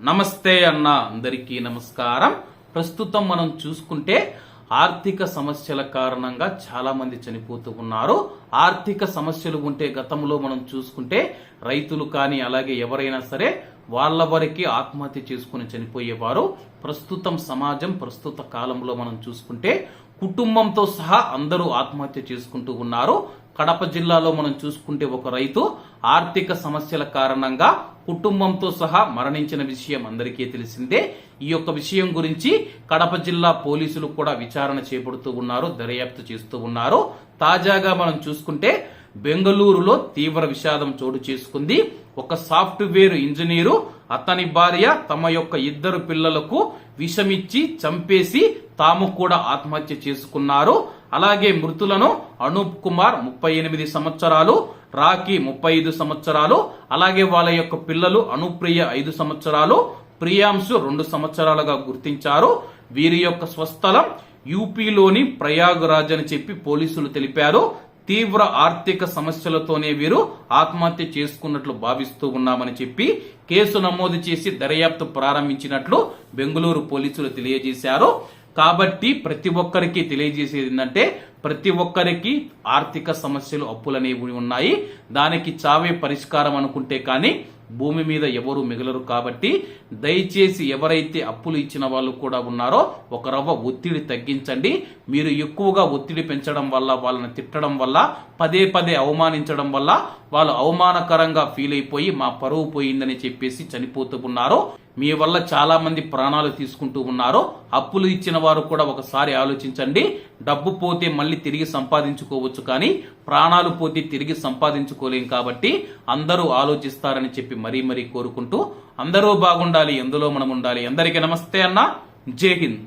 నమస్తే అన్న అందరికీ నమస్కారం. ప్రస్తుతం మనం చూసుకుంటే ఆర్థిక సమస్యల కారణంగా చాలా మంది చనిపోతూ ఉన్నారు. ఆర్థిక సమస్యలు ఉంటే గతంలో మనం చూసుకుంటే రైతులు కానీ అలాగే ఎవరైనా సరే వాళ్ళ వరకు ఆత్మహత్య చేసుకుని చనిపోయేవారు. ప్రస్తుతం సమాజం ప్రస్తుత కాలంలో మనం చూసుకుంటే కుటుంబంతో సహా అందరూ ఆత్మహత్య చేసుకుంటూ ఉన్నారు. కడప జిల్లాలో మనం చూసుకుంటే ఒక రైతు ఆర్థిక సమస్యల కారణంగా కుటుంబంతో సహా మరణించిన విషయం అందరికీ తెలిసిందే. ఈ యొక్క విషయం గురించి కడప జిల్లా పోలీసులు కూడా విచారణ చేపడుతూ ఉన్నారు దర్యాప్తు చేస్తూ ఉన్నారు. తాజాగా మనం చూసుకుంటే బెంగళూరులో తీవ్ర విషాదం చోటు చేసుకుంది. ఒక సాఫ్ట్వేర్ ఇంజనీరు అతని భార్య తమ యొక్క ఇద్దరు పిల్లలకు విషమిచ్చి చంపేసి తాము కూడా ఆత్మహత్య చేసుకున్నారు. అలాగే మృతులను అనూప్ కుమార్ ముప్పై ఎనిమిది సంవత్సరాలు రాఖీ ముప్పై ఐదు సంవత్సరాలు అలాగే వాళ్ళ యొక్క పిల్లలు అనుప్రియ ఐదు సంవత్సరాలు ప్రియాంశు రెండు సంవత్సరాలుగా గుర్తించారు. వీరి యొక్క స్వస్థలం యూపీలోని ప్రయాగ్రాజ్ అని చెప్పి పోలీసులు తెలిపారు. తీవ్ర ఆర్థిక సమస్యలతోనే వీరు ఆత్మహత్య చేసుకున్నట్లు భావిస్తూ ఉన్నామని చెప్పి కేసు నమోదు చేసి దర్యాప్తు ప్రారంభించినట్లు బెంగళూరు పోలీసులు తెలియజేశారు. కాబట్టి ప్రతి ఒక్కరికి తెలియజేసేది ఏంటంటే ప్రతి ఒక్కరికి ఆర్థిక సమస్యలు అప్పులనేవి ఉన్నాయి. దానికి చావే పరిష్కారం అనుకుంటే కానీ భూమి మీద ఎవరు మిగలరు కాబట్టి దయచేసి ఎవరైతే అప్పులు ఇచ్చిన వాళ్ళు కూడా ఉన్నారో ఒక రవ్వ ఒత్తిడి తగ్గించండి. మీరు ఎక్కువగా ఒత్తిడి పెంచడం వల్ల వాళ్ళని తిట్టడం వల్ల పదే పదే అవమానించడం వల్ల వాళ్ళు అవమానకరంగా ఫీల్ అయిపోయి మా పరువు పోయిందని చెప్పేసి చనిపోతూ ఉన్నారు. మీ వల్ల చాలా మంది ప్రాణాలు తీసుకుంటూ ఉన్నారు. అప్పులు ఇచ్చిన వారు కూడా ఒకసారి ఆలోచించండి. డబ్బు పోతే మళ్ళీ తిరిగి సంపాదించుకోవచ్చు కానీ ప్రాణాలు పోతే తిరిగి సంపాదించుకోలేం కాబట్టి అందరూ ఆలోచిస్తారని చెప్పి మరీ మరీ కోరుకుంటూ అందరూ బాగుండాలి ఎందులో మనం ఉండాలి. అందరికీ నమస్తే అన్న. జై హింద్.